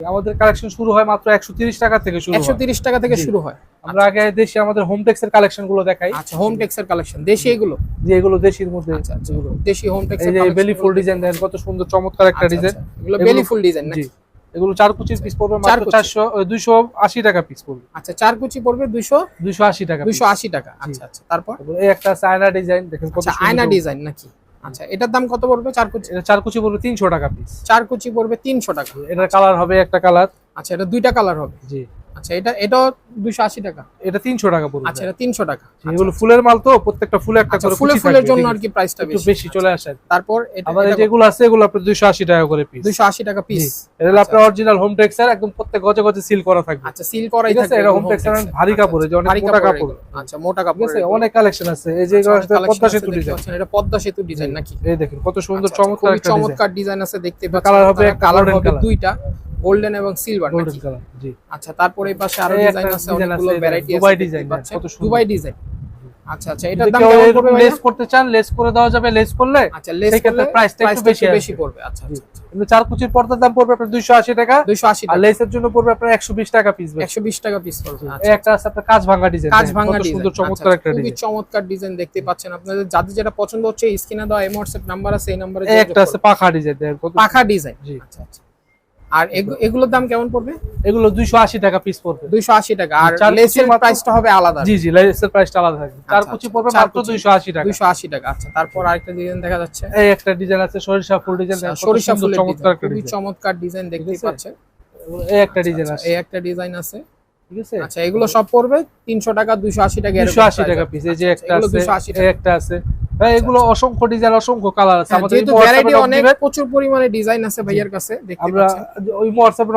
আমাদের কালেকশন শুরু হয় মাত্র একশো তিরিশ টাকা থেকে শুরু একশো হয় তিরিশ টাকা থেকে শুরু হয়। আমরা আগে দেশে আমাদের হোম টেক্সের কালেকশনগুলো দেখাই। আচ্ছা হোম টেক্সের কালেকশন দেশি এগুলো? যে এগুলো দেশির মধ্যে। আচ্ছা আচ্ছা যেগুলো দেশি হোম এই টেক্সের যে বেলি ফুল ডিজাইন দেন কত সুন্দর চমৎকার একটা ডিজাইন এগুলো এগুলো- বেলি ফুল ডিজাইন জি। এগুলো চার কুচির পিস পড়বে মাত্র কুচি। চারশো দুইশো আশি টাকা পিস পড়বে। আচ্ছা চার কুচি পড়বে দুইশো দুইশো আশি টাকা দুইশো আশি টাকা আচ্ছা আচ্ছা তারপর? এই একটা আয়না ডিজাইন দেখেন কত আচ্ছা আয়না ডিজাইন নাকি? আচ্ছা এটার দাম কত পড়বে? চার কুচি চার কুচি পড়বে তিনশো টাকা পিস চার কুচি পড়বে তিনশো টাকা। এটার কালার হবে একটা কালার আচ্ছা এটা দুইটা কালার হবে। জি। আচ্ছা এটা এটাও দুইশো আশি টাকা। এটা তিনশো টাকা পড়বে। আচ্ছা এটা তিনশো টাকা। জি, এগুলো ফুলের মাল তো প্রত্যেকটা ফুলে একটা আচ্ছা করে ফুলে ফুলের জন্য। আর কি প্রাইসটা বেশি। বেশি চলে আসে। তারপর এটা আবার যেগুলো আছে এগুলো আপনার দুইশো আশি টাকা করে পিস দুইশো আশি টাকা পিস এটা আপনার অরিজিনাল হোম টেক্সচার একদম প্রত্যেক গজে গজে সিল করা থাকবে। আচ্ছা সিল করাই থাকবে এটা textile textile। ভারী আচ্ছা, কাপড়, যে অনেক মোটা কাপড়। আচ্ছা মোটা কাপড় আছে অনেক কালেকশন আছে। এই যে পদ্মা সেতু ডিজাইন এটা পদ্মা সেতু ডিজাইন নাকি? এই দেখেন কত সুন্দর আচ্ছা, আচ্ছা, চমৎকার একটা চমৎকার ডিজাইন আছে দেখতে কালার হবে একটা কালার হবে দুইটা। গোল্ডেন এবং সিলভার গোল্ডেন কালার জি। আচ্ছা তারপরে এই পাশে আরও ডিজাইন আছে অনেকগুলো ভ্যারাইটি দুবাই আছে দেখতে কত সুন্দর। দুবাই ডিজাইন আচ্ছা আচ্ছা এটার দাম কেমন পড়বে? লেস করতে চান লেস করে দেওয়া যাবে লেস করলে আচ্ছা লেস করলে price টা একটু বেশি বেশি পড়বে। আচ্ছা আচ্ছা কিন্তু চার কুচির পর্দার দাম পড়বে আপনার দুইশো আশি টাকা। 280 টাকা। আর লেসের জন্য পড়বে আপনার একশো বিশ টাকা পিস 120 টাকা পিস পড়বে আচ্ছা একটা আছে আপনার কাজ ভাঙা ডিজাইন কাজ ভাঙা ডিজাইন সুন্দর চমৎকার আচ্ছা, একটা খুবই ডিজাইন চমৎকার ডিজাইন দেখতে পাচ্ছেন আপনাদের। যাদের যেটা পছন্দ হচ্ছে স্ক্রিনে দেওয়া এই হোয়াটসঅ্যাপ নাম্বার আছে এই নম্বরে একটা আছে পাখা ডিজাইন পাখা ডিজাইন জি। আচ্ছা আচ্ছা। আর এগু- এগুলোর দাম কেমন পড়বে? এগুলো দুইশো আশি টাকা পিস পড়বে। 280 টাকা। আর চার লেসের প্রাইসটা হবে আলাদা। জি জি লেসের প্রাইসটা আলাদা থাকবে। চার আচ্ছা, কুচি আচ্ছা, পড়বে মাত্র কুচি। দুইশো আশি টাকা। 280 টাকা। আচ্ছা তারপর আরেকটা ডিজাইন দেখা যাচ্ছে। এই একটা ডিজাইন আছে সরিষা ফুল ডিজাইন সরিষা ফুলের চমৎকার খুবই চমৎকার ডিজাইন দেখতে? পাচ্ছেন। এই একটা ডিজাইন আচ্ছা, আছে। এই একটা ডিজাইন আছে। ঠিক আছে? আচ্ছা এগুলো সব পড়বে 300 টাকা 280 টাকা এরকম দুশো আশি price টাকা পিস এই যে আচ্ছা, একটা আছে 280 এই একটা আছে। এগুলো অসংখ্য ডিজাইন অসংখ্য কালার আছে। হ্যাঁ, আমাদের ভ্যারাইটি অনেক প্রচুর পরিমাণে ডিজাইন আছে ভাইয়ার কাছে দেখতে আমরা ওই হোয়াটসঅ্যাপে